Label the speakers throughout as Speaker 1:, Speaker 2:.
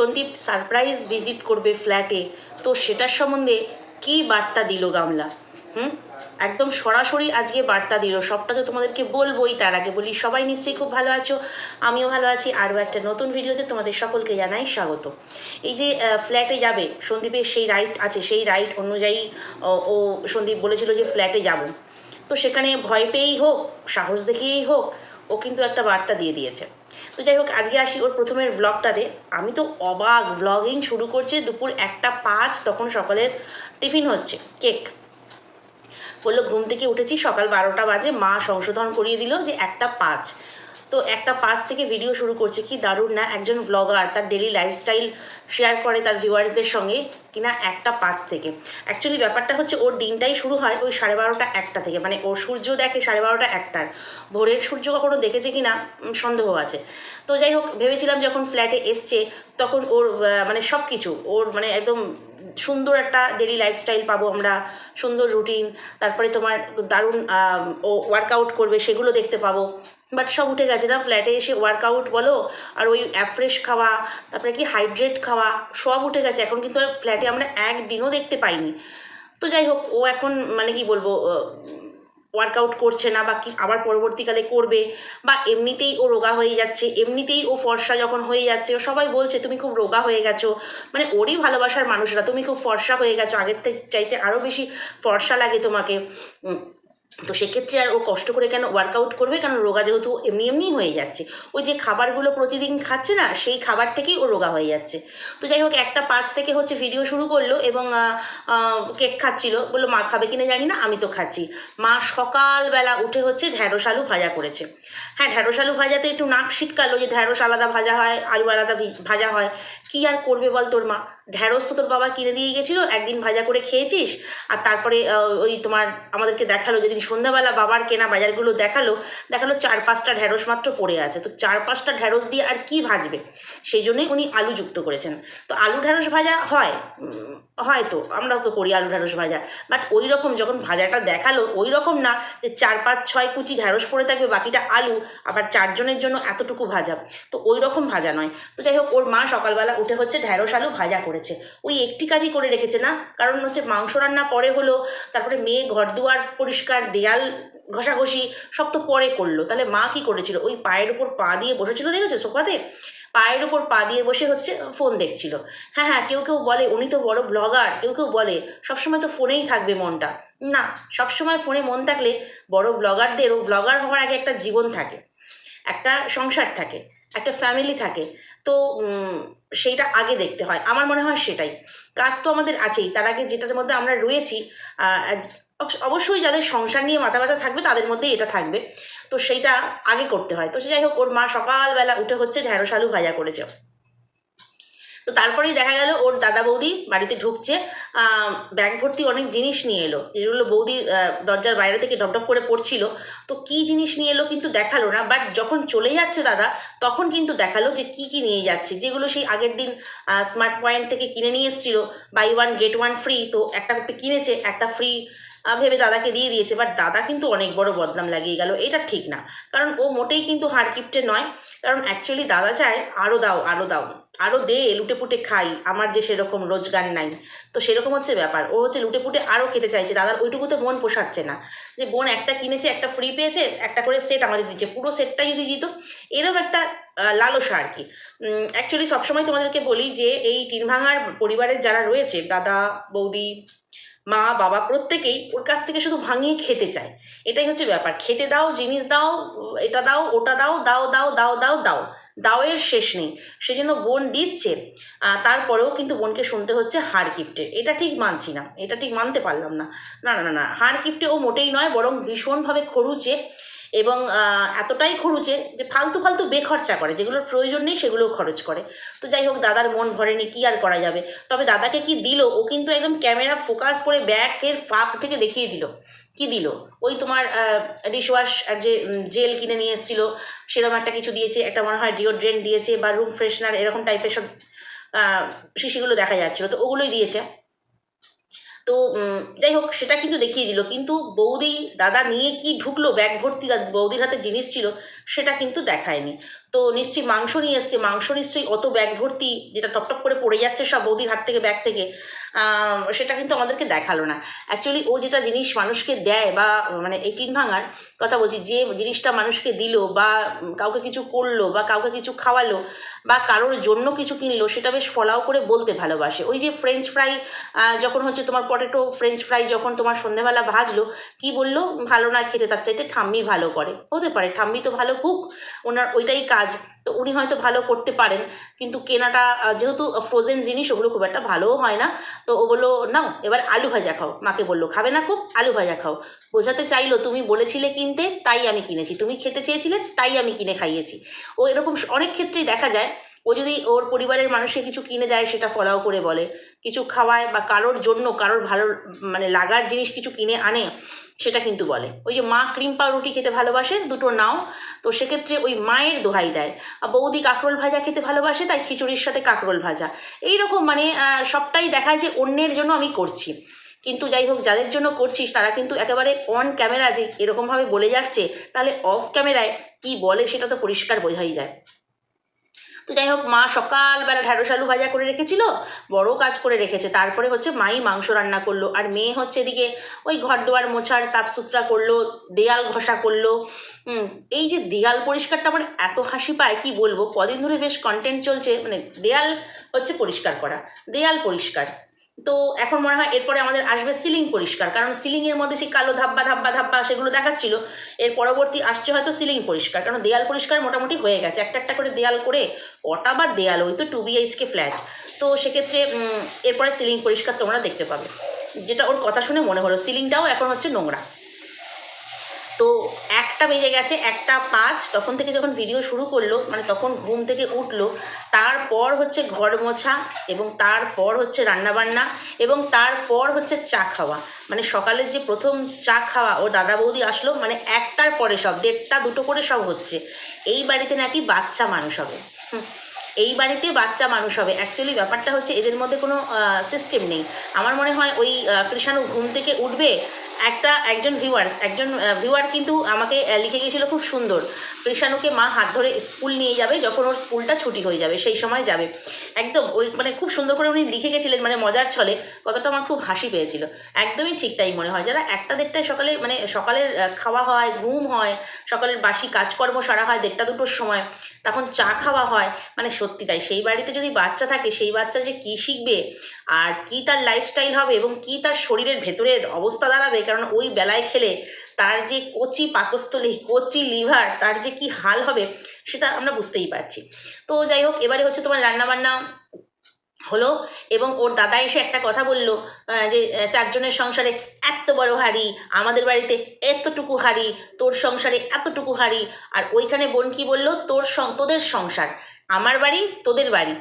Speaker 1: Sandeep surprise visit করবে ফ্ল্যাটে তো সেটার সম্বন্ধে কি বার্তা দিল গামলা? হুম? একদম সরাসরি আজকে বার্তা দিল। সবটা তো তোমাদেরকে বলবোই তার আগে বলি, সবাই নিশ্চয়ই খুব ভালো আছো, আমিও ভালো আছি। আরও একটা নতুন ভিডিওতে তোমাদের সকলকে জানাই স্বাগত। এই যে ফ্ল্যাটে যাবে, সন্দীপের সেই রাইট আছে, সেই রাইট অনুযায়ী, ও সন্দীপ বলেছিল যে ফ্ল্যাটে যাব। তো সেখানে ভয় পেয়েই হোক, সাহস দেখিয়েই হোক, ও কিন্তু একটা বার্তা দিয়ে দিয়েছে। তো যাই হোক, আজকে আসি ওর প্রথমের ব্লগটাতে আমি তো অবাক ব্লগিং শুরু করছে দুপুর একটা পাঁচ, তখন সকালের টিফিন হচ্ছে, কেক। বলল, ঘুম থেকে উঠেছি, সকাল বারোটা বাজে, মা সংশোধন করিয়ে দিল যে একটা পাঁচ। তো একটা পাঁচ থেকে ভিডিও শুরু করছে, কি দারুণ না? একজন ব্লগার তার ডেলি লাইফস্টাইল শেয়ার করে তার ভিউয়ার্সদের সঙ্গে কিনা একটা পাঁচ থেকে। অ্যাকচুয়ালি ব্যাপারটা হচ্ছে ওর দিনটাই শুরু হয় ওই সাড়ে বারোটা একটা থেকে মানে ওর সূর্য দেখে সাড়ে বারোটা একটার। ভোরের সূর্য কখনো দেখেছে কি না সন্দেহ আছে। তো যাই হোক, ভেবেছিলাম যখন ফ্ল্যাটে এসছে, তখন ওর মানে সব কিছু ওর মানে একদম সুন্দর একটা ডেলি লাইফস্টাইল পাবো আমরা, সুন্দর রুটিন তারপরে তোমার দারুণ ও ওয়ার্কআউট করবে, সেগুলো দেখতে পাবো। বাট সব উঠে গেছে না ফ্ল্যাটে এসে ওয়ার্কআউট বলো, আর ওই অ্যাফ্রেশ খাওয়া, তারপরে কি হাইড্রেট খাওয়া, সব উঠে গেছে। এখন কিন্তু ফ্ল্যাটে আমরা একদিনও দেখতে পাইনি। তো যাই হোক, ও এখন মানে কি বলব ওয়ার্কআউট করছে না বা কি আবার পরবর্তীকালে করবে, বা এমনিতেই ও রোগা হয়ে যাচ্ছে, এমনিতেই ও ফর্সা যখন হয়ে যাচ্ছে সবাই বলছে, তুমি খুব রোগা হয়ে গেছো। মানে ওরই ভালোবাসার মানুষরা, তুমি খুব ফর্সা হয়ে গেছো। আগের চাইতে আরও বেশি ফর্সা লাগে তোমাকে। তো সেক্ষেত্রে আর ও কষ্ট করে কেন ওয়ার্কআউট করবে? কারণ রোগা যেহেতু এমনি এমনি হয়ে যাচ্ছে। ওই যে খাবারগুলো প্রতিদিন খাচ্ছে না, সেই খাবার থেকেই ও রোগা হয়ে যাচ্ছে। তো যাই হোক, একটা পাঁচ থেকে হচ্ছে ভিডিও শুরু করল এবং কেক খাচ্ছিল। বলল, মা খাবে কিনা জানি না, আমি তো খাচ্ছি। মা সকালবেলা উঠে হচ্ছে ঢ্যাঁড়স আলু ভাজা করেছে। হ্যাঁ ঢ্যাঁড়স আলু ভাজাতে একটু নাক শীতকালো যে ঢ্যাঁড়স আলাদা ভাজা হয়, আলু আলাদা ভাজা হয়। কি আর করবে বল তোর মা? ঢ্যাঁড়স তো তোর বাবা কিনে দিয়ে গেছিল, একদিন ভাজা করে খেয়েছিস, আর তারপরে ওই তোমার আমাদেরকে দেখাল, যেদিন সন্ধ্যাবেলা বাবার কেনা বাজারগুলো দেখাল দেখাল চার পাঁচটা ঢ্যাঁড়স মাত্র পড়ে আছে। তো চার পাঁচটা ঢ্যাঁড়স দিয়ে আর কি ভাজবে? সেই জন্যই উনি আলু যুক্ত করেছেন। তো আলু ঢ্যাঁড়স ভাজা হয়? হয়তো আমরাও তো করি আলু ঢ্যাঁড়স ভাজা। বাট ওই রকম যখন ভাজাটা দেখাল ওই রকম না যে চার, পাঁচ, ছয় কুচি ঢ্যাঁড়স পড়ে থাকবে, বাকিটা আলু, আবার চারজনের জন্য এতটুকু ভাজা। তো ওই রকম ভাজা নয়। তো যাই হোক, ওর মা সকালবেলা উঠে হচ্ছে ঢ্যাঁড়স আলু ভাজা করেছে। ওই একটি কাজই করে রেখেছে না? কারণ হচ্ছে মাংস রান্না পরে হলো, তারপরে মেয়ে ঘর দুয়ার পরিষ্কার, দেয়াল ঘষাঘষি, সব তো পরে করল। তাহলে মা কি করেছিল? ওই পায়ের উপর পা দিয়ে বসেছিল, দেখেছ সোফাতে? পায়ের উপর পা দিয়ে বসে হচ্ছে ফোন দেখছিল। হ্যাঁ হ্যাঁ কেউ কেউ বলে, উনি তো বড় ব্লগার কেউ কেউ বলে, সবসময় তো ফোনেই থাকবে মনটা। না, সবসময় ফোনে মন থাকলে বড় ব্লগারদেরও ব্লগার হওয়ার আগে একটা জীবন থাকে, একটা সংসার থাকে, একটা ফ্যামিলি থাকে। তো সেইটা আগে দেখতে হয়। আমার মনে হয় সেটাই। কাজ তো আমাদের আছেই। তার আগে যেটার মধ্যে আমরা রয়েছি অবশ্যই যাদের সংসার নিয়ে মাথা ব্যথা থাকবে, তাদের মধ্যে এটা থাকবে। তো সেইটা আগে করতে হয়। তো সে যাই হোক, ওর মা সকালবেলা উঠে হচ্ছে ঢ্যাঁড়স, আলু ভাজা করেছে। তো তারপরেই দেখা গেল, ওর দাদা বৌদি বাড়িতে ঢুকছে। ব্যাগ ভর্তি অনেক জিনিস নিয়ে এলো। যেগুলো বৌদি দরজার বাইরে থেকে ডপডপ করে পড়ছিল। তো কি জিনিস নিয়ে এলো কিন্তু দেখাল না। বাট যখন চলে যাচ্ছে দাদা, তখন কিন্তু দেখাল যে কি কি নিয়ে যাচ্ছে। যেগুলো সেই আগের দিন স্মার্ট পয়েন্ট থেকে কিনে নিয়ে এসেছিল। Buy one get one free তো একটা কিনেছে। একটা ফ্রি ভেবে দাদাকে দিয়ে দিয়েছে বাট দাদা কিন্তু অনেক বড় বদনাম লাগিয়ে গেল, এটা ঠিক না। কারণ ও মোটেই কিন্তু হার কিপটে নয়, কারণ অ্যাকচুয়ালি দাদা চায় আরও দাও আরও দাও আরও দে লুটে পুটে খাই, আমার যে সেরকম রোজগার নাই। তো সেরকম হচ্ছে ব্যাপার, ও হচ্ছে লুটে পুটে আরও খেতে চাইছে, দাদার ওইটুকুতে মন পোষাচ্ছে না। যে বোন একটা কিনেছে, একটা ফ্রি পেয়েছে, একটা করে সেট আমাদের দিচ্ছে, পুরো সেটটা যদি দিত এরকম একটা লালসা আর কি। অ্যাকচুয়ালি সবসময় তোমাদেরকে বলি যে এই টিন ভাঙার পরিবারের যারা রয়েছে, দাদা, বৌদি মা, বাবা প্রত্যেকেই ওর কাছ থেকে শুধু ভাঙিয়ে খেতে চায়। এটাই হচ্ছে ব্যাপার। খেতে দাও, জিনিস দাও, এটা দাও, ওটা দাও দাও দাও দাও দাও দাও। দাওয়ের শেষ নেই। সেজন্য বোন দিচ্ছে তারপরেও কিন্তু বোনকে শুনতে হচ্ছে হার কিপ্টে এটা ঠিক মানছি না। এটা ঠিক মানতে পারলাম না। না না না হার কিপ্টে ও মোটেই নয়, বরং ভীষণভাবে খরুচে এবং এতটাই খরুচে যে ফালতু ফালতু বেখরচা করে, যেগুলোর প্রয়োজন নেই সেগুলোও খরচ করে। তো যাই হোক, দাদার মন ভরেনি, কি আর করা যাবে? তবে দাদাকে কি দিল? ও কিন্তু একদম ক্যামেরা ফোকাস করে ব্যাগের ফাঁক থেকে দেখিয়ে দিল। কি দিল? ওই তোমার ডিশওয়াশ আর যে জেল কিনে নিয়ে এসেছিল, সেরকম একটা কিছু দিয়েছে, একটা মনে হয় ডিওড্রেন্ট দিয়েছে বা রুম ফ্রেশনার এরকম টাইপের সব শিশিগুলো দেখা যাচ্ছিল। তো ওগুলোই দিয়েছে। তো যাই হোক, সেটা কিন্তু দেখিয়ে দিল। কিন্তু বৌদি, দাদা নিয়ে কি ঢুকলো ব্যাগ ভর্তি বৌদির হাতে জিনিস ছিল, সেটা কিন্তু দেখায়নি। তো নিশ্চয়ই মাংস নিয়ে এসছে। মাংস নিশ্চয়ই অত ব্যাগ ভর্তি, যেটা টপ টপ করে পড়ে যাচ্ছে সব বৌদির হাত থেকে, ব্যাগ থেকে। সেটা কিন্তু আমাদেরকে দেখাল না। অ্যাকচুয়ালি ও যেটা জিনিস মানুষকে দেয় বা মানে এই টিন ভাঙার কথা বলছি, যে জিনিসটা মানুষকে দিল বা কাউকে কিছু করল বা কাউকে কিছু খাওয়ালো বা কারোর জন্য কিছু কিনলো, সেটা বেশ ফলাও করে বলতে ভালোবাসে। ওই যে ফ্রেঞ্চ ফ্রাই যখন হচ্ছে তোমার পটেটো ফ্রেঞ্চ ফ্রাই যখন তোমার সন্ধেবেলা ভাজলো, কি বলল? ভালো না খেতে, তার চাইতে ঠাম্মি ভালো করে। হতে পারে, ঠাম্মি তো ভালো কুক ওনার ওইটাই কাজ। তো উনি হয়তো ভালো করতে পারেন, কিন্তু কেনাটা যেহেতু ফ্রোজেন জিনিস, ওগুলো খুব একটা ভালোও হয় না। তো ও বলল, নাও, এবার আলু ভাজা খাও। মাকে বলল, খাবে না খুব? আলু ভাজা খাও। বোঝাতে চাইলো, তুমি বলেছিলে কিনতে, তাই আমি কিনেছি। তুমি খেতে চেয়েছিলে, তাই আমি কিনে খাইয়েছি। ও এরকম অনেক ক্ষেত্রেই দেখা যায় ও যদি ওর পরিবারের মানুষকে কিছু কিনে দেয়, সেটা ফলাও করে বলে। কিছু খাওয়ায় বা কারোর জন্য কারোর ভালো মানে লাগার জিনিস কিছু কিনে আনে, সেটা কিন্তু বলে। ওই যে মা ক্রিম পাউরুটি খেতে ভালোবাসে দুটো নাও, তো সেক্ষেত্রে ওই মায়ের দোহাই দেয়। আর বৌদি কাঁকরোল ভাজা খেতে ভালোবাসে, তাই খিচুড়ির সাথে কাঁকরোল ভাজা। এই রকম মানে সবটাই দেখায় যে অন্যের জন্য আমি করছি। কিন্তু যাই হোক, যাদের জন্য করছিস, তারা কিন্তু একেবারে অন ক্যামেরা যে এরকমভাবে বলে যাচ্ছে, তাহলে অফ ক্যামেরায় কি বলে, সেটা তো পরিষ্কার বোঝাই যায়। তো যাই হোক, মা সকালবেলা ঢ্যাঁড়স আলু ভাজা করে রেখেছিল, বড় কাজ করে রেখেছে। তারপরে হচ্ছে মাই মাংস রান্না করল, আর মেয়ে হচ্ছে এদিকে ওই ঘর দোয়ার মোছার সাফসুতরা করল, দেয়াল ঘষা করল। এই যে দেয়াল পরিষ্কারটা আমার এত হাসি পায়, কি বলব? কদিন ধরে বেশ কন্টেন্ট চলছে মানে দেয়াল হচ্ছে পরিষ্কার করা, দেয়াল পরিষ্কার। তো এখন মনে হয় এরপরে আমাদের আসবে সিলিং পরিষ্কার, কারণ সিলিংয়ের মধ্যে সেই কালো ধাব্বা ধাব্বা ধাব্বা সেগুলো দেখাচ্ছিল, এর পরবর্তী আসছে হয়তো সিলিং পরিষ্কার, কারণ দেয়াল পরিষ্কার মোটামুটি হয়ে গেছে, একটা একটা করে দেয়াল করে কটা বা দেয়াল, ওই তো টু বিএইচকে ফ্ল্যাট, তো সেক্ষেত্রে এরপরে সিলিং পরিষ্কার তোমরা দেখতে পাবে, যেটা ওর কথা শুনে মনে হলো, সিলিংটাও এখন হচ্ছে নোংরা। তো একটা বেজে গেছে একটা পাঁচ। তখন থেকে যখন ভিডিও শুরু করল মানে তখন ঘুম থেকে উঠল তারপর হচ্ছে ঘর মোছা এবং তারপর হচ্ছে রান্নাবান্না এবং তারপর হচ্ছে চা খাওয়া। মানে সকালের যে প্রথম চা খাওয়া ও দাদা বৌদি আসলো মানে একটার পরে সব দেড়টা দুটো করে সব হচ্ছে। এই বাড়িতে নাকি বাচ্চা মানুষ হবে। হুম, এই বাড়িতে বাচ্চা মানুষ হবে। অ্যাকচুয়ালি ব্যাপারটা হচ্ছে এদের মধ্যে কোনো সিস্টেম নেই। আমার মনে হয় ওই কৃষাণু ঘুম থেকে উঠবে একটা, একজন ভিউয়ার্স একজন ভিউয়ার কিন্তু আমাকে লিখে গিয়েছিল খুব সুন্দর। কৃষাণুকে মা হাত ধরে স্কুল নিয়ে যাবে, যখন ওর স্কুলটা ছুটি হয়ে যাবে, সেই সময় যাবে। একদম ওই মানে খুব সুন্দর করে উনি লিখে গেছিলেন মানে মজার ছলে। কতটা আমার খুব হাসি পেয়েছিল। একদমই ঠিক তাই মনে হয়। যারা একটা দেড়টায় সকালে মানে সকালের খাওয়া হয়, ঘুম হয়, সকালের বাসি কাজকর্ম সারা হয় দেড়টা দুটোর সময়, তখন চা খাওয়া হয় মানে সত্যি তাই। সেই বাড়িতে যদি বাচ্চা থাকে, সেই বাচ্চা যে কি শিখবে আর কি তার লাইফস্টাইল হবে এবং কি তার শরীরের ভেতরের অবস্থা দাঁড়াবে, কারণ ওই বেলায় খেলে তার যে কচি পাকস্থলী, কচি লিভার তার যে কি হাল হবে, সেটা আমরা বুঝতেই পারছি। তো যাই হোক, এবারে হচ্ছে তোমার রান্নাবান্না হলো এবং ওর দাদা এসে একটা কথা বলল যে চারজনের সংসারে এত বড় হাড়ি, আমাদের বাড়িতে এতটুকু হাড়ি, তোর সংসারে এতটুকু হাড়ি, আর ওইখানে বোন কি বলল, তোর তোদের সংসার, আমার বাড়ি, তোদের বাড়ি।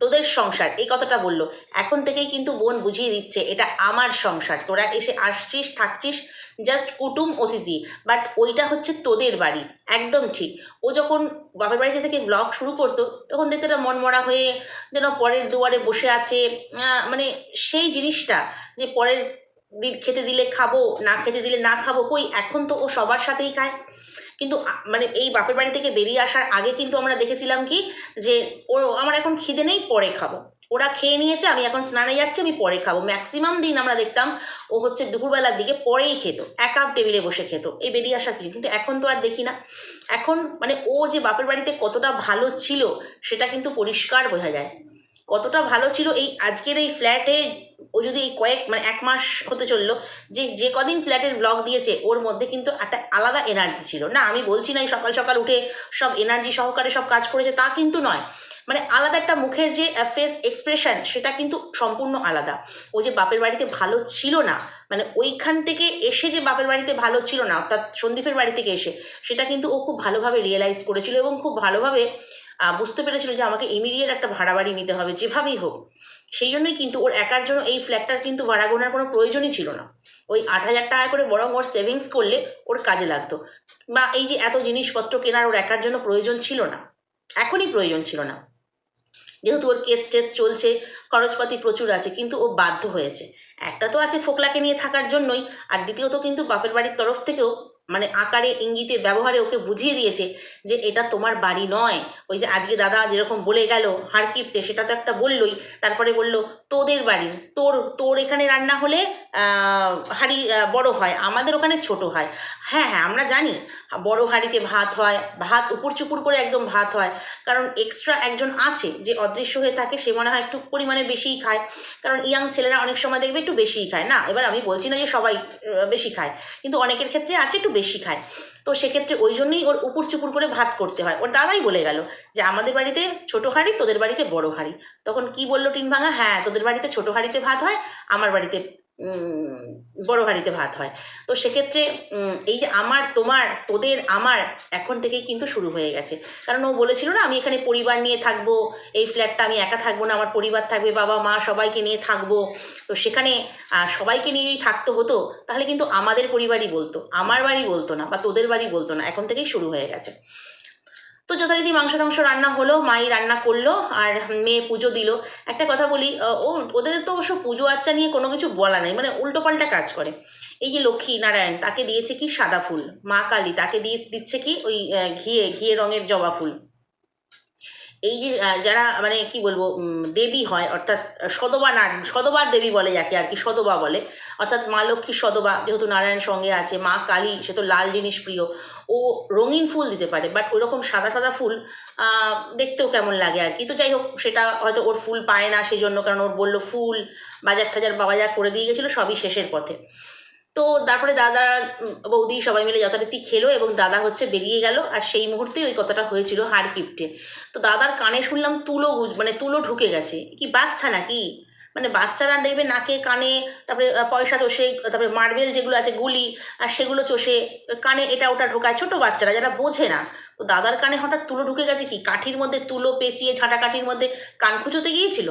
Speaker 1: তোদের সংসার, এই কথাটা বলল। এখন থেকেই কিন্তু বোন বুঝিয়ে দিচ্ছে, এটা আমার সংসার। তোরা এসে আসছিস, থাকছিস জাস্ট কুটুম অতিথি। বাট ওইটা হচ্ছে তোদের বাড়ি, একদম ঠিক। ও যখন বাপের বাড়িতে থেকে ব্লগ শুরু করতো, তখন দেখতে একটা মনমরা হয়ে যেন পরের দুয়ারে বসে আছে। মানে সেই জিনিসটা যে পরের দিন খেতে দিলে খাব, না খেতে দিলে না খাব, কই? এখন তো ও সবার সাথেই খায়। কিন্তু মানে এই বাপের বাড়ি থেকে বেরিয়ে আসার আগে কিন্তু আমরা দেখেছিলাম কি যে ও, আমার এখন খিদে নেই, পরে খাব। ওরা খেয়ে নিয়েছে, আমি এখন স্নানে যাচ্ছি, আমি পরে খাব। ম্যাক্সিমাম দিন আমরা দেখতাম ও হচ্ছে দুপুরবেলার দিকে পরেই খেত, এক টেবিলে বসে খেত। এই বেরিয়ে আসা কি? কিন্তু এখন তো আর দেখি না। এখন মানে ও যে বাপের বাড়িতে কতটা ভালো ছিল, সেটা কিন্তু পরিষ্কার বোঝা যায়। কতটা ভালো ছিল এই আজকের এই ফ্ল্যাটে ও যদি এই কয়েক মানে এক মাস হতে চলল, যে যে কদিন ফ্ল্যাটের ব্লগ দিয়েছে, ওর মধ্যে কিন্তু একটা আলাদা এনার্জি ছিল। না, আমি বলছি না এই সকাল সকাল উঠে সব এনার্জি সহকারে সব কাজ করেছে, তা কিন্তু নয়। মানে আলাদা একটা মুখের যে ফেস এক্সপ্রেশন সেটা কিন্তু সম্পূর্ণ আলাদা। ও যে বাপের বাড়িতে ভালো ছিল না মানে ওইখান থেকে এসে যে বাপের বাড়িতে ভালো ছিল না, অর্থাৎ সন্দীপের বাড়ি থেকে এসে, সেটা কিন্তু ও খুব ভালোভাবে রিয়েলাইজ করেছিল এবং খুব ভালোভাবে বুঝতে পেরেছিল যে আমাকে ইমিডিয়েট একটা ভাড়া বাড়ি নিতে হবে, যেভাবেই হোক। সেই জন্যই কিন্তু ওর একার জন্য এই ফ্ল্যাটটার কিন্তু ভাড়া গোনার কোনো প্রয়োজনই ছিল না। ওই আট হাজার টাকা করে বরং ওর সেভিংস করলে ওর কাজে লাগতো। বা এই যে এত জিনিসপত্র কেনার ওর একার জন্য প্রয়োজন ছিল না। এখনই প্রয়োজন ছিল না। যেহেতু ওর কেস টেস চলছে, খরচপাতি প্রচুর আছে, কিন্তু ও বাধ্য হয়েছে। একটা তো আছে ফোকলাকে নিয়ে থাকার জন্যই, আর দ্বিতীয়ত কিন্তু বাপের বাড়ির তরফ থেকেও মানে আকারে ইঙ্গিতে ব্যবহারে ওকে বুঝিয়ে দিয়েছে যে এটা তোমার বাড়ি নয়। ওই যে আজকে দাদা যেরকম বলে গেল হাড়কিপটে সেটা তো একটা বললোই। তারপরে বলল, তোদের বাড়ি, তোর তোর এখানে রান্না হলে হাঁড়ি বড় হয়, আমাদের ওখানে ছোট হয়। হ্যাঁ হ্যাঁ আমরা জানি। বড় হাঁড়িতে ভাত হয়, ভাত উপর চুপুর করে একদম ভাত হয়। কারণ এক্সট্রা একজন আছে যে অদৃশ্য হয়ে থাকে, সে মনে হয় একটু পরিমাণে বেশিই খায়। কারণ ইয়াং ছেলেরা অনেক সময় দেখবে একটু বেশিই খায়। না, এবার আমি বলছি না যে সবাই বেশি খায়। কিন্তু অনেকের ক্ষেত্রে আছে একটু বেশি খায়। তো সেক্ষেত্রে ওই জন্যই ওর উপর চুপুর করে ভাত করতে হয়। ওর দাদাই বলে গেল যে, আমাদের বাড়িতে ছোট হাঁড়ি, তোদের বাড়িতে বড় হাঁড়ি। তখন কি বলল টিন ভাঙা হ্যাঁ তোদের বাড়িতে ছোট হাঁড়িতে ভাত হয়, আমার বাড়িতে বড় হাঁড়িতে ভাত হয়। তো সেক্ষেত্রে এই যে আমার, তোমার, তোদের, আমার, এখন থেকেই কিন্তু শুরু হয়ে গেছে। কারণ ও বলেছিল না, আমি এখানে পরিবার নিয়ে থাকব, এই ফ্ল্যাটটা আমি একা থাকব না, আমার পরিবার থাকবে, বাবা, মা সবাইকে নিয়ে থাকব। তো সেখানে সবাইকে নিয়েই থাকতে হতো, তাহলে কিন্তু আমাদের পরিবারই বলতো, আমার বাড়ি বলতো না বা তোদের বাড়ি বলতো না, এখন থেকেই শুরু হয়ে গেছে। তো যথারীতি মাংস টাংস রান্না হলো, মাই রান্না করল আর মেয়ে পুজো দিল। একটা কথা বলি ও, ওদের তো অবশ্য পুজো আচ্চা নিয়ে কোনো কিছু বলা নাই মানে উল্টোপাল্টা কাজ করে। এই যে লক্ষ্মী নারায়ণ, তাকে দিয়েছে কি সাদা ফুল? মা কালী, তাকে দিয়ে দিচ্ছে কি ওই ঘিয়ে ঘিয়ে রঙের জবা ফুল। এই যে যারা মানে কি বলব দেবী হয়, অর্থাৎ সদবা না সদবার দেবী বলে যাকে আর কি, সদবা বলে, অর্থাৎ মা লক্ষ্মী সদবা যেহেতু নারায়ণ সঙ্গে আছে, মা কালী, সে তো লাল জিনিস প্রিয়, ও রঙিন ফুল দিতে পারে বাট ওরকম সাদা সাদা ফুল দেখতেও কেমন লাগে আর কি। তো যাই হোক, সেটা হয়তো ওর ফুল পায় না সেই জন্য কারণ ওর বলল ফুল বাজার টাজার বাবা যা করে দিয়ে গেছিল, সবই শেষের পথে। তো তারপরে দাদা বৌদি সবাই মিলে যথারীতি খেলো এবং দাদা হচ্ছে বেরিয়ে গেল। আর সেই মুহূর্তেই ওই কথাটা হয়েছিল হাড় কিপটে। তো দাদার কানে শুনলাম তুলো মানে তুলো ঢুকে গেছে। কি বাচ্চা নাকি? মানে বাচ্চারা দেখবে নাকে, কানে, তারপরে পয়সা চষে, তারপরে মার্বেল যেগুলো আছে, গুলি, আর সেগুলো চষে, কানে এটা ওটা ঢোকায়। ছোট বাচ্চারা, যারা বোঝে না। তো দাদার কানে হঠাৎ তুলো ঢুকে গেছে কি? কাঠির মধ্যে তুলো পেঁচিয়ে, ঝাঁটা কাঠির মধ্যে কান খুঁজোতে গিয়েছিল?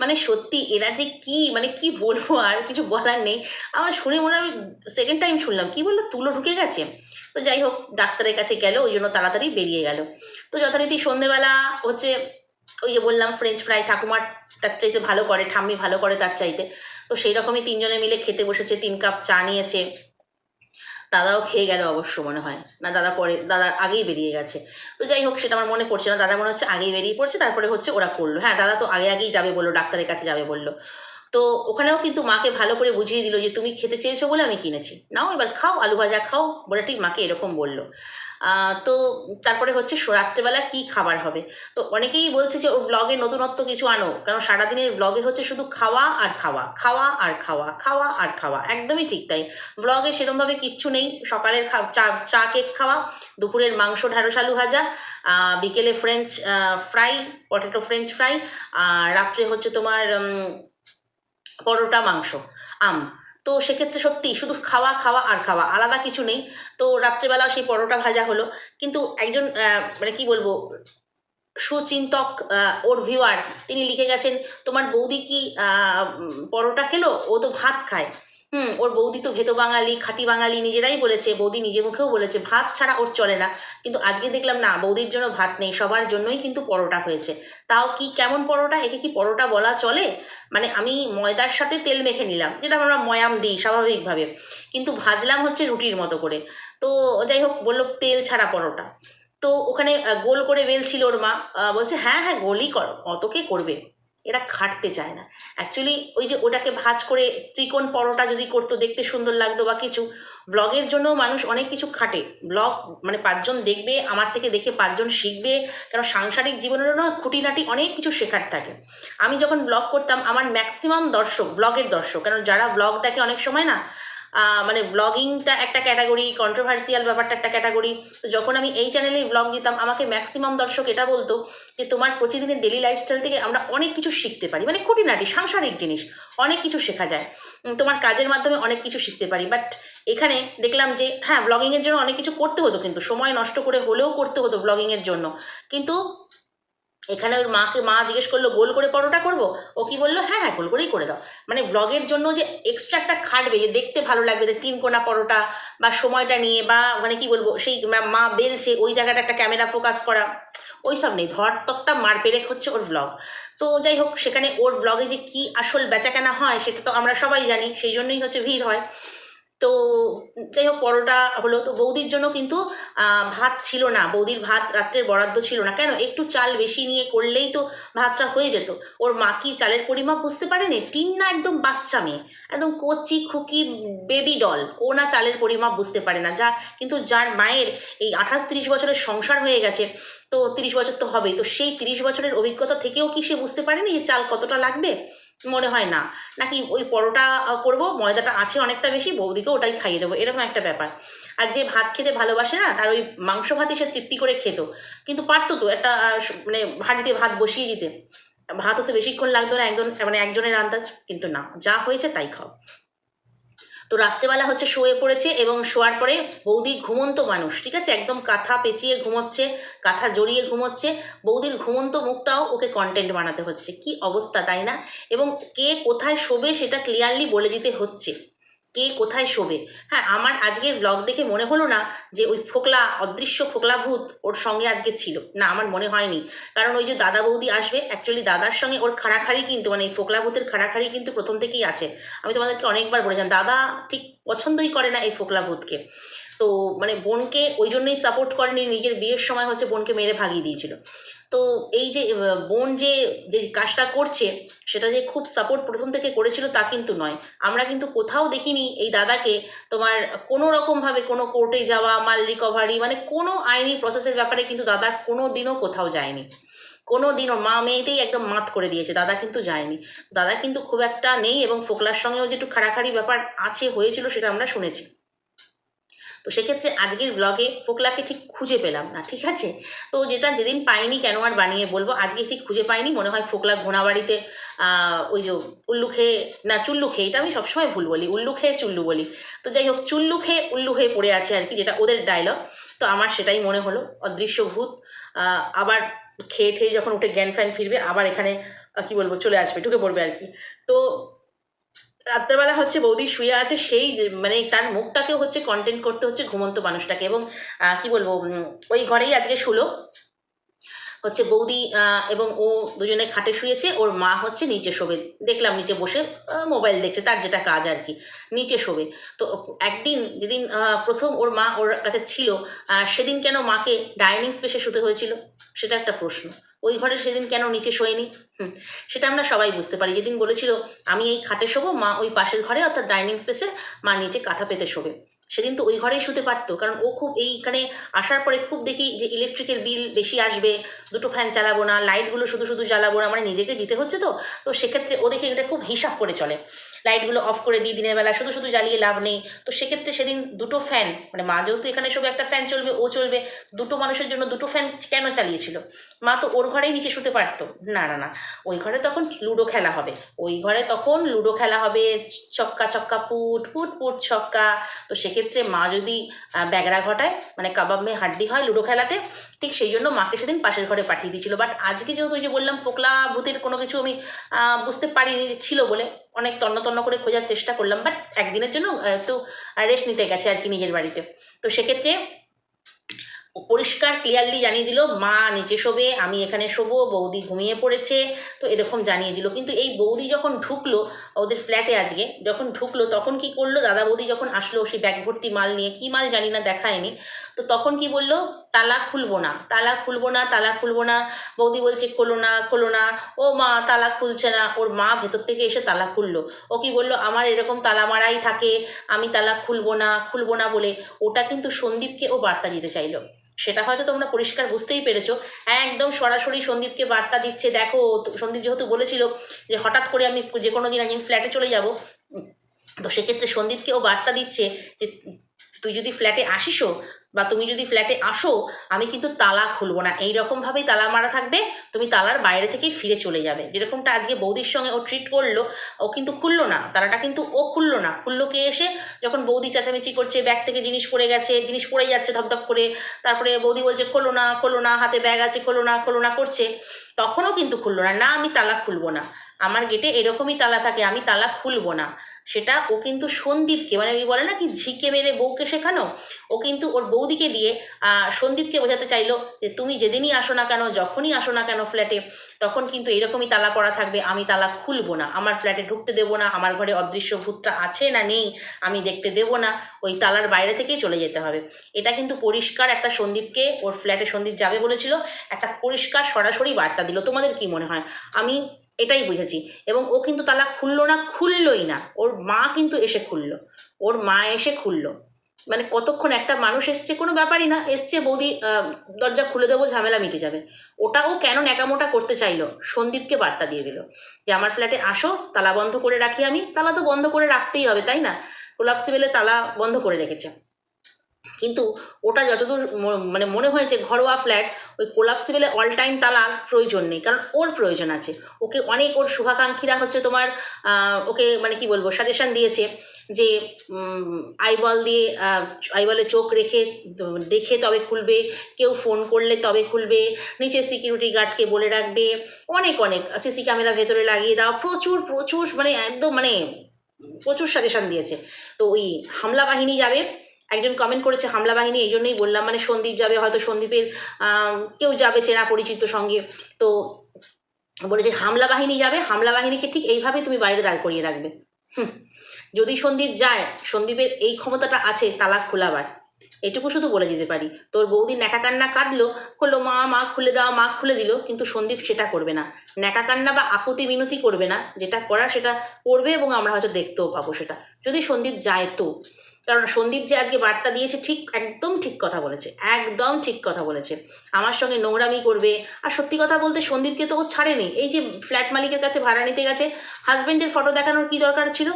Speaker 1: মানে সত্যি এরা যে কি? মানে কি বলব? আর কিছু বলার নেই। আমার শুনে মনে হয় সেকেন্ড টাইম শুনলাম। কি বলল? তুলো ঢুকে গেছে। তো যাই হোক, ডাক্তারের কাছে গেল, ওই জন্য তাড়াতাড়ি বেরিয়ে গেল। তো যথারীতি সন্ধেবেলা হচ্ছে ওই যে বললাম ফ্রেঞ্চ ফ্রাই ঠাকুমার তার চাইতে ভালো করে, ঠাম্মি ভালো করে তার চাইতে। তো সেই রকমই তিনজনে মিলে খেতে বসেছে, তিন কাপ চা নিয়েছে। দাদাও খেয়ে গেল অবশ্য মনে হয়। না, দাদা পরে, দাদা আগেই বেরিয়ে গেছে। তো যাই হোক, সেটা আমার মনে পড়ছে না। দাদা মনে হচ্ছে আগেই বেরিয়ে পড়ছে, তারপরে হচ্ছে ওরা করল হ্যাঁ দাদা তো আগে আগেই যাবে বলল, ডাক্তারের কাছে যাবে বলল। তো ওখানেও কিন্তু মাকে ভালো করে বুঝিয়ে দিল যে, তুমি খেতে চেয়েছো বলে আমি কিনেছি। নাও এবার খাও, আলু ভাজা খাও। বলে ঠিক মাকে এরকম বলল। তো তারপরে হচ্ছে রাত্রেবেলা কি খাবার হবে? তো অনেকেই বলছে যে ওর ব্লগে নতুনত্ব কিছু আনো। কারণ সারাদিনের ব্লগে হচ্ছে শুধু খাওয়া আর খাওয়া খাওয়া আর খাওয়া খাওয়া আর খাওয়া। একদমই ঠিক তাই। ব্লগে সেরমভাবে কিচ্ছু নেই। সকালের খা, চা চা কেক খাওয়া, দুপুরের মাংস ঢ্যাঁড়স আলু ভাজা বিকেলে French fry potato French fry আর রাত্রে হচ্ছে তোমার পরোটা, মাংস, আম। তো সেক্ষেত্রে সত্যি শুধু খাওয়া খাওয়া আর খাওয়া, আলাদা কিছু নেই। তো রাত্রেবেলাও সেই পরোটা ভাজা হলো। কিন্তু একজন মানে কি বলব, সুচিন্তক ওর ভিউয়ার তিনি লিখে গেছেন, তোমার বৌদি কি পরোটা খেলো? ও তো ভাত খায়। হুম, ওর বৌদি তো ভেতো বাঙালি, খাঁটি বাঙালি, নিজেরাই বলেছে, বৌদি নিজে মুখেও বলেছে, ভাত ছাড়া ওর চলে না। কিন্তু আজকে দেখলাম, না, বৌদির জন্য ভাত নেই, সবার জন্যই কিন্তু পরোটা হয়েছে। তাও কি কেমন পরোটা? একে কি পরোটা বলা চলে? মানে আমি ময়দার সাথে তেল মেখে নিলাম, যেটা আমরা ময়াম দিই স্বাভাবিকভাবে। কিন্তু ভাজলাম হচ্ছে রুটির মতো করে। তো যাই হোক, বলল তেল ছাড়া পরোটা। তো ওখানে গোল করে বেলছিল ওর মা। বলছে হ্যাঁ হ্যাঁ গোলই করো, অত কে করবে? এরা খাটতে চায় না। অ্যাকচুয়ালি ওই যে ওটাকে ভাজ করে ত্রিকোণ পরোটা যদি করতো, দেখতে সুন্দর লাগতো বা কিছু। ব্লগের জন্য মানুষ অনেক কিছু খাটে। ব্লগ মানে পাঁচজন দেখবে, আমার থেকে দেখে পাঁচজন শিখবে। কারণ সাংসারিক জীবনেরও না, খুঁটিনাটি অনেক কিছু শেখার থাকে। আমি যখন ব্লগ করতাম, আমার ম্যাক্সিমাম দর্শক ব্লগের দর্শক। কারণ যারা ব্লগ দেখে অনেক সময় না মানে ব্লগিংটা একটা ক্যাটাগরি কন্ট্রোভার্সিয়াল ব্যাপারটা একটা ক্যাটাগরি তো যখন আমি এই চ্যানেলে ব্লগ দিতাম, আমাকে ম্যাক্সিমাম দর্শক এটা বলতো যে, তোমার প্রতিদিনের ডেলি লাইফস্টাইল থেকে আমরা অনেক কিছু শিখতে পারি। মানে খুঁটিনাটি, সাংসারিক জিনিস, অনেক কিছু শেখা যায়। তোমার কাজের মাধ্যমে অনেক কিছু শিখতে পারি। বাট এখানে দেখলাম যে হ্যাঁ ব্লগিংয়ের জন্য অনেক কিছু করতে হতো, কিন্তু সময় নষ্ট করে হলেও করতে হতো ব্লগিংয়ের জন্য। কিন্তু এখানে ওর মাকে মা জিজ্ঞেস করল, গোল করে পরোটা করব? ও কি বলল হ্যাঁ হ্যাঁ গোল করেই করে দাও। মানে ব্লগের জন্য যে এক্সট্রা একটা খাটবে, যে দেখতে ভালো লাগবে, যে তিন কোনা পরোটা বা সময়টা নিয়ে বা মানে কি বলব, সেই মা- বেলছে, ওই জায়গাটা একটা ক্যামেরা ফোকাস করা, ওই সব নেই। ধর, তক্তা মার পেরেক হচ্ছে ওর ব্লগ তো যাই হোক, সেখানে ওর ব্লগে যে কি আসল বেচাকেনা হয়, সেটা তো আমরা সবাই জানি, সেই জন্যই হচ্ছে ভিড় হয়। তো যাই হোক পরোটা হলো তো বৌদির জন্য কিন্তু ভাত ছিল না। বৌদির ভাত রাত্রের বরাদ্দ ছিল না। কেন? একটু চাল বেশি নিয়ে করলেই তো ভাতটা হয়ে যেত। ওর মা কি চালের পরিমাপ বুঝতে পারেনি? টিন না একদম বাচ্চা মেয়ে। একদম কচি, খুকি বেবি ডল ও না চালের পরিমাপ বুঝতে পারে না। যা কিন্তু যার মায়ের এই আঠাশ তিরিশ বছরের সংসার হয়ে গেছে, তো তিরিশ বছর তো হবেই। তো সেই তিরিশ বছরের অভিজ্ঞতা থেকেও কি সে বুঝতে পারেনি যে চাল কতটা লাগবে? মনে হয় না। নাকি ওই পরোটা করব, ময়দাটা আছে অনেকটা বেশি বৌদিকে ওটাই খাইয়ে দেবো, এরকম একটা ব্যাপার। আর যে ভাত খেতে ভালোবাসে না, তার ওই মাংস ভাতই সে তৃপ্তি করে খেত। কিন্তু পারতো তো একটা মানে হাঁড়িতে ভাত বসিয়ে দিতে। ভাত হতে বেশিক্ষণ লাগতো না, একজন মানে একজনের আন্দাজ, কিন্তু না, যা হয়েছে তাই খাও। তো রাত্রেবেলা হচ্ছে শুয়ে পড়েছে এবং শোয়ার পরে বৌদি ঘুমন্ত মানুষ, ঠিক আছে? একদম কাঁথা পেঁচিয়ে ঘুমোচ্ছে, কাঁথা জড়িয়ে ঘুমোচ্ছে। বৌদির ঘুমন্ত মুখটাও ওকে কন্টেন্ট বানাতে হচ্ছে। কি অবস্থা, তাই না? এবং কে কোথায় শোবে সেটা ক্লিয়ারলি বলে দিতে হচ্ছে। কে কোথায় শোবে? হ্যাঁ আমার আজকের ব্লগ দেখে মনে হলো না যে ওই ফোকলা, অদৃশ্য ফোকলা ভূত ওর সঙ্গে আজকে ছিল। না, আমার মনে হয়নি। কারণ ওই যে দাদা বৌদি আসবে অ্যাকচুয়ালি দাদার সঙ্গে ওর খাড়াখাড়ি কিন্তু মানে এই ফোকলা ভূতের খাড়াখাড়ি কিন্তু প্রথম থেকেই আছে। আমি তোমাদেরকে অনেকবার বলেছিলাম, দাদা ঠিক পছন্দই করে না এই ফোকলা ভূতকে। তো মানে বোনকে ওই জন্যই সাপোর্ট করেনি, নিজের বিয়ের সময় হচ্ছে বোনকে মেরে ভাগিয়ে দিয়েছিল। তো এই যে বোন যে যে কাজটা করছে, সেটা যে খুব সাপোর্ট প্রথম থেকে করেছিল তা কিন্তু নয়। আমরা কিন্তু কোথাও দেখিনি এই দাদাকে তোমার কোনো রকমভাবে কোনো কোর্টে যাওয়া, মাল রিকভারি মানে কোনো আইনি প্রসেসের ব্যাপারে কিন্তু দাদা কোনো দিনও কোথাও যায়নি। কোনো দিনও মা মেয়েতেই একদম মাত করে দিয়েছে, দাদা কিন্তু যায়নি। দাদা কিন্তু খুব একটা নেই এবং ফোকলার সঙ্গেও যে একটু খাড়াখাড়ি ব্যাপার আছে, হয়েছিল সেটা আমরা শুনেছি। তো সেক্ষেত্রে আজকের ব্লগে ফোকলাকে ঠিক খুঁজে পেলাম না, ঠিক আছে? তো যেটা যেদিন পাইনি কেন আর বানিয়ে বলব, আজকে ঠিক খুঁজে পাইনি, মনে হয় ফোকলা ঘোড়াবাড়িতে ওই যে উল্লু খেয়ে, না চুল্লু খেয়ে, এটা আমি সবসময় ভুল বলি, উল্লু খেয়ে চুল্লু বলি। তো যাই হোক, চুল্লু খেয়ে উল্লু হয়ে পড়ে আছে আর কি, যেটা ওদের ডায়লগ তো আমার সেটাই মনে হলো, অদৃশ্য ভূত আবার খেয়ে ঠেয়ে যখন উঠে জ্ঞান ফ্যান ফিরবে, আবার এখানে কি বলব, চলে আসবে, ঢুকে পড়বে আর কি। তো রাত্রেবেলা হচ্ছে বৌদি শুয়ে আছে, সেই মানে তার মুখটাকেও হচ্ছে কন্টেন্ট করতে হচ্ছে ঘুমন্ত মানুষটাকে এবং কি বলব ওই ঘরেই আজকে শুলো। হচ্ছে বৌদি এবং ও দুজনে খাটে শুয়েছে, ওর মা হচ্ছে নিচে শোবে। দেখলাম নিচে বসে মোবাইল দেখছে, তার যেটা কাজ আর কি, নিচে শোবে। তো একদিন যেদিন প্রথম ওর মা ওর কাছে ছিল সেদিন কেন মাকে ডাইনিং স্পেসে শুতে হয়েছিল? সেটা একটা প্রশ্ন। ওই ঘরে সেদিন কেন নিচে শোয়নি? হুম, সেটা আমরা সবাই বুঝতে পারি। যেদিন বলেছিল আমি এই খাটে শোবো মা ওই পাশের ঘরে অর্থাৎ ডাইনিং স্পেসে মা নিচে কাঁথা পেতে শোবে। সেদিন তো ওই ঘরেই শুতে পারতো কারণ ও খুব এইখানে আসার পরে খুব দেখি যে ইলেকট্রিকের বিল বেশি আসবে দুটো ফ্যান চালাবো না লাইটগুলো শুধু শুধু জ্বালাবো না মানে নিজেকে দিতে হচ্ছে তো। তো সেক্ষেত্রে ও দেখে এটা খুব হিসাব করে চলে। লাইটগুলো অফ করে দিই দিনের বেলা, শুধু শুধু জ্বালিয়ে লাভ নেই। তো সেক্ষেত্রে সেদিন দুটো ফ্যান মানে মা যেহেতু এখানে সব একটা ফ্যান চলবে, ও চলবে, দুটো মানুষের জন্য দুটো ফ্যান কেন চালিয়েছিল? মা তো ওর ঘরেই নিচে শুতে পারতো। না না না, ওই ঘরে তখন লুডো খেলা হবে। ওই ঘরে তখন লুডো খেলা হবে, ছক্কা ছক্কা, পুট পুট পুট, ছক্কা। তো সেক্ষেত্রে মা যদি ব্যাগরা ঘটায় মানে কাবাব মেয়ে হাড্ডি হয় লুডো খেলাতে, ঠিক সেই জন্য মাকে সেদিন পাশের ঘরে পাঠিয়ে দিয়েছিল। বাট আজকে যেহেতু ওই যে বললাম, ফোকলা ভূতের কোনো কিছু আমি বুঝতে পারিনি ছিল বলে অনেক তন্ন তন্ন করে খোঁজার চেষ্টা করলাম বাট একদিনের জন্য একটু রেস্ট নিতে গেছে আর কি নিজের বাড়িতে। তো সেক্ষেত্রে পরিষ্কার ক্লিয়ারলি জানিয়ে দিল, মা নিচে শোবে, আমি এখানে শোবো, বৌদি ঘুমিয়ে পড়েছে। তো এরকম জানিয়ে দিল। কিন্তু এই বৌদি যখন ঢুকলো, ওদের ফ্ল্যাটে আজকে, যখন ঢুকলো, তখন কি করল? দাদা বৌদি যখন আসলো, সেই ব্যাগ ভর্তি মাল নিয়ে, কি মাল জানি না, দেখায়নি। তো তখন কি বলল? তালা খুলবো না, তালা খুলবো না, তালা খুলবো না। বৌদি বলছে, খোলো না খোলো না। ও মা, তালা খুলছে না। ওর মা ভেতর থেকে এসে তালা খুললো। ও কি বলল? আমার এরকম তালা মারাই থাকে, আমি তালা খুলবো না খুলবো না বলে। ওটা কিন্তু সন্দীপকে ও বার্তা দিতে চাইলো। সেটা হয়তো তোমরা পরিষ্কার বুঝতেই পেরেছ। একদম সরাসরি সন্দীপকে বার্তা দিচ্ছে, দেখো, সন্দীপ যেহেতু বলেছিল যে হঠাৎ করে আমি যে কোনো দিন একদিন ফ্ল্যাটে চলে যাব, তো সেক্ষেত্রে সন্দীপকে ও বার্তা দিচ্ছে যে, তুই যদি ফ্ল্যাটে আসিসও বা তুমি যদি ফ্ল্যাটে আসো, আমি কিন্তু তালা খুলবো না। এই রকমভাবেই তালা মারা থাকবে, তুমি তালার বাইরে থেকেই ফিরে চলে যাবে। যেরকমটা আজকে বৌদির সঙ্গে ও ট্রিট করল, ও কিন্তু খুললো না। তালাটা কিন্তু ও খুললো না। খুললো কে এসে? যখন বৌদি চেঁচামেচি করছে, ব্যাগ থেকে জিনিস পড়ে গেছে, জিনিস পড়ে যাচ্ছে ধপধপ করে। তারপরে বৌদি বলছে, খোলো না খোলো না, হাতে ব্যাগ আছে, খোলো না খোলো না, করছে। তখনও কিন্তু খুললো না। না, আমি তালা খুলবো না। আমার গেটে এরকমই তালা থাকে, আমি তালা খুলবো না। সেটা ও কিন্তু সন্দীপকে মানে ওই বলে না কি, ঝিকে মেরে বউকে শেখানো? ও কিন্তু ওর বৌদিকে দিয়ে সন্দীপকে বোঝাতে চাইলো যে, তুমি যেদিনই আসো না কেন, যখনই আসো না কেন ফ্ল্যাটে তখন কিন্তু এরকমই তালা পড়া থাকবে, আমি তালা খুলবো না। আমার ফ্ল্যাটে ঢুকতে দেবো না, আমার ঘরে অদৃশ্য ভূতটা আছে না নেই, আমি দেখতে দেবো না। ওই তালার বাইরে থেকেই চলে যেতে হবে। এটা কিন্তু পরিষ্কার একটা সন্দীপকে, ওর ফ্ল্যাটে সন্দীপ যাবে বলেছিল, একটা পরিষ্কার সরাসরি বার্তা দিল। তোমাদের কি মনে হয়? আমি এটাই বুঝেছি। এবং ও কিন্তু তালা খুললো না, খুললোই না। ওর মা কিন্তু এসে খুললো। ওর মা এসে খুললো। মানে কতক্ষণ একটা মানুষ এসছে কোনো ব্যাপারই না, এসছে বৌদি দরজা খুলে দেবো, ঝামেলা মিটে যাবে। ওটাও কেন ন্যাকামোটা করতে চাইলো? সন্দীপকে বার্তা দিয়ে দিল যে, আমার ফ্ল্যাটে আসো, তালা বন্ধ করে রাখি আমি। তালা তো বন্ধ করে রাখতেই হবে, তাই না? কোলাপসিবেলে তালা বন্ধ করে রেখেছে। কিন্তু ওটা যতদূর মানে মনে হয়েছে ঘরোয়া ফ্ল্যাট ওই কোলাপসিবেলে অল টাইম তালার প্রয়োজন নেই। কারণ ওর প্রয়োজন আছে। ওকে অনেক ওর শুভাকাঙ্ক্ষীরা হচ্ছে তোমার ওকে মানে কি বলব সাজেশন দিয়েছে যে আইবল দিয়ে আইবলে চোখ রেখে, দেখে তবে খুলবে, কেউ ফোন করলে তবে খুলবে, নিচে সিকিউরিটি গার্ডকে বলে রাখবে, অনেক অনেক সিসি ক্যামেরা ভেতরে লাগিয়ে দাও প্রচুর প্রচুর মানে একদম মানে প্রচুর সাজেশন দিয়েছে। তো ওই হামলা বাহিনী যাবে একজন কমেন্ট করেছে হামলা বাহিনী, এই জন্যই বললাম মানে সন্দীপ যাবে, হয়তো সন্দীপের কেউ যাবে চেনা পরিচিত সঙ্গে। তো বলেছে, হামলা বাহিনী যাবে, হামলা বাহিনীকে ঠিক এইভাবে তুমি বাইরে দাঁড় করিয়ে রাখবে। যদি সন্দীপ যায়, সন্দীপের এই ক্ষমতাটা আছে, তালা খোলাবার। এটুকু শুধু বলে দিতে পারি। তোর বৌদি ন্যাকা কান্না কাঁদলো করল মা মা খুলে দাও, মা খুলে দিল। কিন্তু সন্দীপ সেটা করবে না। ন্যাকা কান্না বা আকুতি মিনতি করবে না। যেটা করার সেটা করবে এবং আমরা হয়তো দেখতেও পাবো সেটা। যদি সন্দীপ যায় তো। কারণ সন্দীপ যে আজকে বার্তা দিয়েছে, ঠিক একদম ঠিক কথা বলেছে, একদম ঠিক কথা বলেছে। আমার সঙ্গে নোংরামি করবে। আর সত্যি কথা বলতে সন্দীপকে তো ও ছাড়েনি। এই যে ফ্ল্যাট মালিকের কাছে ভাড়া নিতে গেছে হাজব্যান্ডের ফটো দেখানোর কি দরকার ছিল?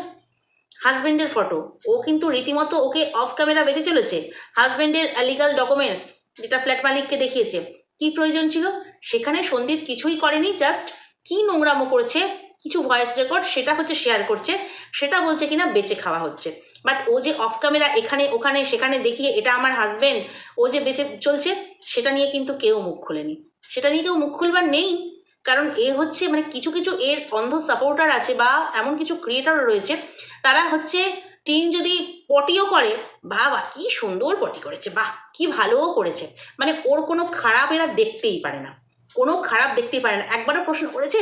Speaker 1: হাজব্যান্ডের ফটো। ও কিন্তু রীতিমতো ওকে অফ ক্যামেরা বেঁচে চলেছে। হাজব্যান্ডের লিগাল ডকুমেন্টস যেটা ফ্ল্যাট মালিককে দেখিয়েছে। কি প্রয়োজন ছিল? সেখানে সন্দীপ কিছুই করেনি, জাস্ট কি নোংরামো করছে কিছু ভয়েস রেকর্ড সেটা হচ্ছে শেয়ার করছে, সেটা বলছে কিনা বেঁচে খাওয়া হচ্ছে। বাট ও যে অফ ক্যামেরা এখানে, ওখানে, সেখানে দেখিয়ে এটা আমার হাজবেন্ড ও যে বেঁচে চলছে, সেটা নিয়ে কিন্তু কেউ মুখ খোলেনি। সেটা নিয়ে কেউ মুখ খুলবার নেই, কারণ এ হচ্ছে মানে কিছু কিছু এর অন্ধ সাপোর্টার আছে বা এমন কিছু ক্রিয়েটারও রয়েছে, তারা হচ্ছে টিম যদি পটিও করে বাহ কি সুন্দর পটি করেছে, বাহ, কি ভালোও করেছে। মানে ওর কোনো খারাপ এরা দেখতেই পারে না। কোনো খারাপ দেখতেই পারে না। একবারও প্রশ্ন করেছে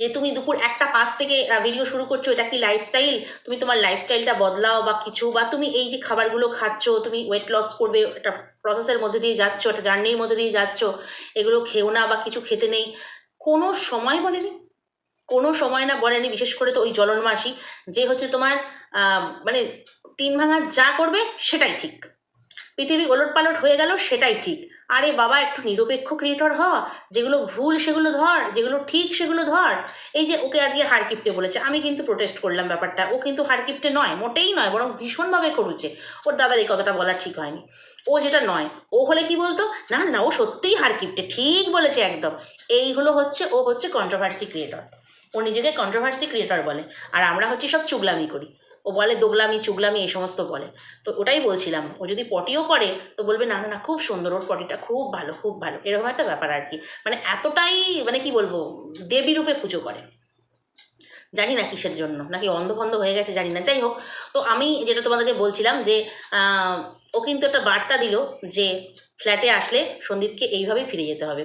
Speaker 1: যে তুমি দুপুর একটা পাঁচ থেকে ভিডিও শুরু করছ, এটা কি লাইফস্টাইল তুমি তোমার লাইফস্টাইলটা বদলাও বা কিছু, বা তুমি এই যে খাবারগুলো খাচ্ছ, তুমি ওয়েট লস করবে, একটা প্রসেসের মধ্যে দিয়ে যাচ্ছ, একটা জার্নির মধ্যে দিয়ে যাচ্ছ, এগুলো খেও না বা কিছু খেতে নেই। কোনো সময় বলেনি? কোনো সময় না বলেনি, বিশেষ করে তো ওই জ্বলন মাসি, যে হচ্ছে তোমার মানে টিন ভাঙা যা করবে সেটাই ঠিক। পৃথিবী ওলট পালট হয়ে গেল, সেটাই ঠিক। আরে বাবা, একটু নিরপেক্ষ ক্রিয়েটর হ। যেগুলো ভুল সেগুলো ধর, যেগুলো ঠিক সেগুলো ধর। এই যে ওকে আজকে হারকিপ্টে বলেছে, আমি কিন্তু প্রোটেস্ট করলাম ব্যাপারটা। ও কিন্তু হারকিপ্টে নয়, মোটেই নয়, বরং ভীষণভাবে করুছে। ওর দাদার এই কথাটা বলা ঠিক হয়নি। ও যেটা নয়, ও হলে কি বলতো? না না ও সত্যিই হারকিপ্টে, ঠিক বলেছে একদম। এই হলো হচ্ছে, ও হচ্ছে কন্ট্রোভার্সি ক্রিয়েটর ও নিজেকে কন্ট্রোভার্সি ক্রিয়েটর বলে। আর আমরা হচ্ছে সব চুগলামি করি। ও বলে দোগলামি চুগলামি এই সমস্ত বলে। তো ওটাই বলছিলাম। ও যদি পটিও করে, তো বলবে, না না না, খুব সুন্দর, ওর পটিটা খুব ভালো খুব ভালো। এরকম একটা ব্যাপার আর কি। মানে এতটাই মানে কি বলব, দেবী রূপে পুজো করে। জানি না কিসের জন্য, নাকি অন্ধভন্ধ হয়ে গেছে, জানি না। যাই হোক, তো আমি যেটা তোমাদেরকে বলছিলাম যে ও কিন্তু একটা বার্তা দিল যে, ফ্ল্যাটে আসলে সন্দীপকে এইভাবেই ফিরে যেতে হবে।